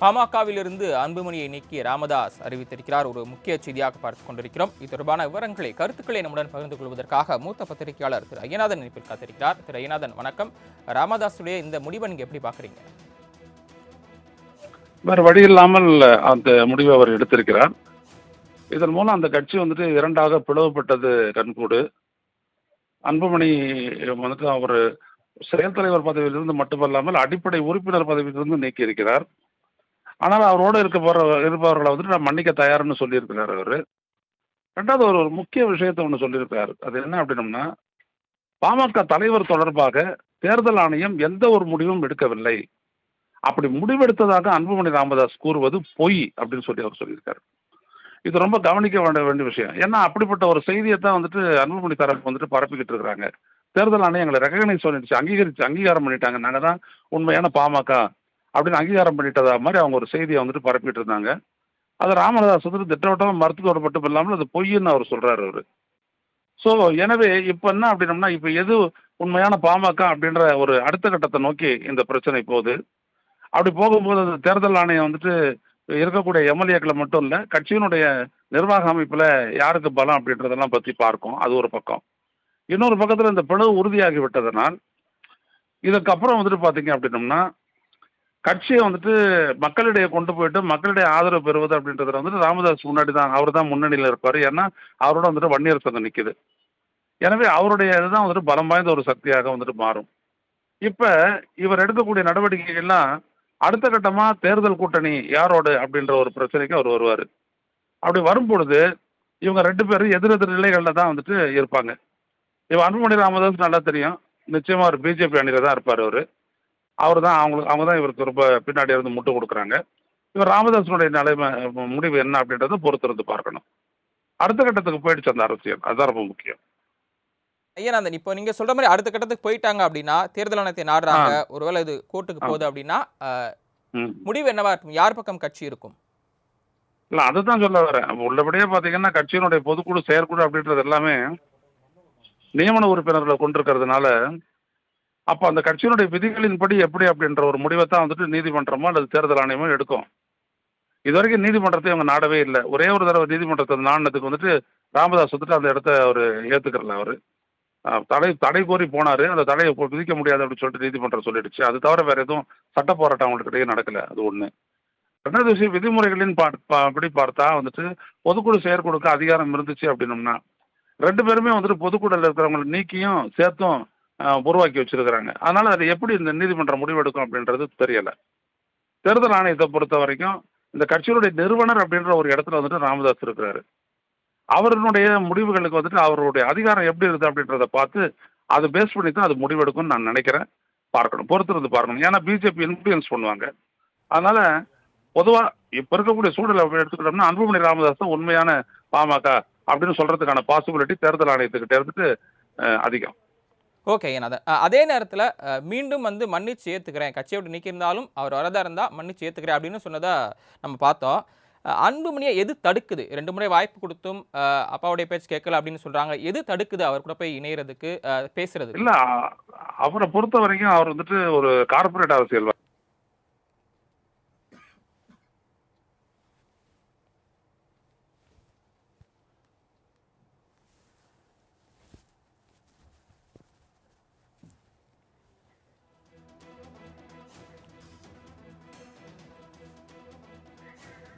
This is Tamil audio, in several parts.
பாமகவிலிருந்து அன்புமணியை நீக்கி ராமதாஸ் அறிவித்திருக்கிறார். ஒரு முக்கிய செய்தியாக பார்த்துக் கொண்டிருக்கிறோம். இது தொடர்பான விவரங்களை கருத்துக்களை நம்முடன் பகிர்ந்து கொள்வதற்காக மூத்த பத்திரிகையாளர் திரு. ஐயநாதன் இணைப்பில் காத்திருக்கிறார். திரு. ஐயநாதன் வணக்கம். ராமதாஸுடைய இந்த முடிவை நீங்க எப்படி பாக்குறீங்க வேறு வழி இல்லாமல் அந்த முடிவை அவர் எடுத்திருக்கிறார். இதன் மூலம் அந்த கட்சி வந்துட்டு இரண்டாக பிளவுபட்டது கண்கூடு அன்புமணி வந்துட்டு அவர் செயல் தலைவர் பதவியிலிருந்து மட்டுமல்லாமல் அடிப்படை உறுப்பினர் பதவியிலிருந்து நீக்கி இருக்கிறார் ஆனால் அவரோடு இருக்க போகிற இருப்பவர்களை வந்துட்டு நான் மன்னிக்க தயார்னு சொல்லியிருக்கிறார் அவர். ரெண்டாவது ஒரு ஒரு முக்கிய விஷயத்தை ஒன்று சொல்லியிருக்காரு அது என்ன அப்படின்னம்னா பாமக தலைவர் தொடர்பாக தேர்தல் ஆணையம் எந்த ஒரு முடிவும் எடுக்கவில்லை. அப்படி முடிவெடுத்ததாக அன்புமணி ராமதாஸ் கூறுவது பொய் அப்படின்னு சொல்லி அவர் சொல்லியிருக்காரு. இது ரொம்ப கவனிக்க வேண்டிய வேண்டிய விஷயம். ஏன்னா அப்படிப்பட்ட ஒரு செய்தியை தான் வந்துட்டு அன்புமணி தரப்பு வந்துட்டு பரப்பிக்கிட்டு இருக்கிறாங்க. தேர்தல் ஆணையம் எங்களை ரெகனைஸ் பண்ணிடுச்சு அங்கீகரிச்சு அங்கீகாரம் பண்ணிட்டாங்க. நாங்கள் தான் உண்மையான பாமக அப்படின்னு அங்கீகாரம் பண்ணிட்டதா மாதிரி அவங்க ஒரு செய்தியை வந்துட்டு பரப்பிட்டு இருந்தாங்க. அது ராமதாஸ் வந்து திட்டவட்டமாக மருத்துவத்தோட மட்டும் இல்லாமல் அது பொய்ன்னு அவர் சொல்கிறார் அவர். ஸோ எனவே இப்போ என்ன அப்படின்னம்னா இப்போ எது உண்மையான பாமக அப்படின்ற ஒரு அடுத்த கட்டத்தை நோக்கி இந்த பிரச்சனை போகுது. அப்படி போகும்போது அந்த தேர்தல் ஆணையம் வந்துட்டு இருக்கக்கூடிய எம்எல்ஏக்களை மட்டும் இல்லை கட்சியினுடைய நிர்வாக அமைப்பில் யாருக்கு பலம் அப்படின்றதெல்லாம் பற்றி பார்க்கும். அது ஒரு பக்கம். இன்னொரு பக்கத்தில் இந்த பிளவு உறுதியாகி விட்டதனால் இதுக்கப்புறம் வந்துட்டு பார்த்தீங்க அப்படின்னம்னா கட்சியை வந்துட்டு மக்களிடையே கொண்டு போயிட்டு மக்களிடையே ஆதரவு பெறுவது அப்படின்றதுல வந்துட்டு ராமதாஸ் முன்னாடி தான் அவர் தான் முன்னணியில் இருப்பார். ஏன்னா அவரோட வந்துட்டு வன்னியர் சங்கம் நிற்குது எனவே அவருடைய இதுதான் வந்துட்டு பலம் வாய்ந்த ஒரு சக்தியாக வந்துட்டு மாறும். இப்போ இவர் எடுக்கக்கூடிய நடவடிக்கைகள்லாம் அடுத்த கட்டமாக தேர்தல் கூட்டணி யாரோடு அப்படின்ற ஒரு பிரச்சனைக்கு அவர் வருவார். அப்படி வரும் பொழுது இவங்க ரெண்டு பேரும் எதிரெதிர் நிலைகளில் தான் வந்துட்டு இருப்பாங்க. இவன் அன்புமணி ராமதாஸ் நல்லா தெரியும். நிச்சயமாக ஒரு பிஜேபி அணியில் தான் இருப்பார் அவர். அவர் தான் அவங்களுக்கு அவங்க தான் இவருக்கு ரொம்ப பின்னாடி இருந்து முட்டு கொடுக்குறாங்க. இவர் ராமதாஸனுடைய நிலைமை முடிவு என்ன அப்படின்றத பொறுத்திருந்து பார்க்கணும். அடுத்த கட்டத்துக்கு போயிடுச்சு அந்த அரசியல். அதுதான் ரொம்ப முக்கியம். ஐயநாதன் இப்போ நீங்க சொல்ற மாதிரி அடுத்த கட்டத்துக்கு போயிட்டாங்க அப்படின்னா தேர்தல் ஆணையத்தை நாடுறாங்க. ஒருவேளை இது கோர்ட்டுக்கு. போகுது அப்படின்னா முடிவு என்னவா இருக்கும்? யார் பக்கம் கட்சி இருக்கும்? இல்லை அதுதான் சொல்ல வரேன். உள்ளபடியே பார்த்தீங்கன்னா கட்சியினுடைய பொதுக்குழு செயற்குழு அப்படின்றது எல்லாமே நியமன உறுப்பினர்களை கொண்டிருக்கிறதுனால அப்போ அந்த கட்சியினுடைய விதிகளின்படி எப்படி அப்படின்ற ஒரு முடிவை தான் வந்துட்டு நீதிமன்றமோ அல்லது தேர்தல் ஆணையமோ எடுக்கும். இது வரைக்கும் நீதிமன்றத்தை அவங்க நாடவே இல்லை. ஒரே ஒரு தடவை நீதிமன்றத்தை நாடினதுக்கு வந்துட்டு ராமதாஸ் வந்துட்டு அந்த இடத்த அவர் ஏற்றுக்கிறல அவர். தடை தடை கோரி போனார். அந்த தடையை விதிக்க முடியாது அப்படின்னு சொல்லிட்டு நீதிமன்றம் சொல்லிடுச்சு. அது தவிர வேறு எதுவும் சட்ட போராட்டம் அவங்களுக்கு இடையே நடக்கல. அது ஒன்று ரெண்டாவது விஷயம் விதிமுறைகளின் பா- பா- படி பார்த்தா வந்துட்டு பொதுக்குழு செயற்குழுக்கு அதிகாரம் இருந்துச்சு அப்படின்னம்னா ரெண்டு பேருமே வந்துட்டு பொதுக்குழுல இருக்கிறவங்களை நீக்கியும் சேர்த்தும் உருவாக்கி வச்சிருக்கிறாங்க. அதனால அது எப்படி இந்த நீதிமன்றம் முடிவெடுக்கும் அப்படின்றது தெரியல. தேர்தல் ஆணையத்தை பொறுத்த வரைக்கும் இந்த கட்சியினுடைய நிறுவனர் அப்படின்ற ஒரு இடத்துல வந்துட்டு ராமதாஸ் இருக்கிறாரு. அவருடைய முடிவுகளுக்கு வந்துட்டு அவருடைய அதிகாரம் எப்படி இருக்குது அப்படின்றத பார்த்து அதை பேஸ் பண்ணி தான் அது முடிவெடுக்கும்னு நான் நினைக்கிறேன். பார்க்கணும். பொறுத்திருந்து பார்க்கணும். ஏன்னா பிஜேபி இன்ஃப்ளூயன்ஸ் பண்ணுவாங்க. அதனால பொதுவாக இப்போ இருக்கக்கூடிய சூழலை அப்படி எடுத்துக்கிட்டோம்னா அன்புமணி ராமதாஸ் தான் உண்மையான பாமக அப்படின்னு சொல்றதுக்கான பாசிபிலிட்டி தேர்தல் ஆணையத்துக்கிட்ட இருந்துட்டு அதிகம். ஓகே ஏன்னா அதே நேரத்தில் மீண்டும் வந்து மன்னிச்சு ஏற்றுக்கிறேன் கட்சியை விட்டு நீக்கியிருந்தாலும் அவர் வரதாக இருந்தால் மன்னிச்சு ஏற்றுக்கிறேன் அப்படின்னு சொன்னதை நம்ம பார்த்தோம். அன்புமணியை எது தடுக்குது? ரெண்டு முறை வாய்ப்பு கொடுத்தும் அப்பாவுடைய பேச்சு கேட்கல அப்படின்னு சொல்றாங்க. எது தடுக்குது? அவர் கூட போய் இணையறதுக்கு பேசுறது? இல்ல அவரை பொறுத்த வரைக்கும் அவர் வந்துட்டு ஒரு கார்ப்பரேட் அரசியல்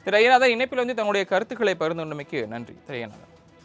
திரு ஐயநாதன் இணைப்பில் வந்து தன்னுடைய கருத்துக்களை பகிர்ந்து கொண்டமைக்கு நன்றி. திரு ஐயநாதன்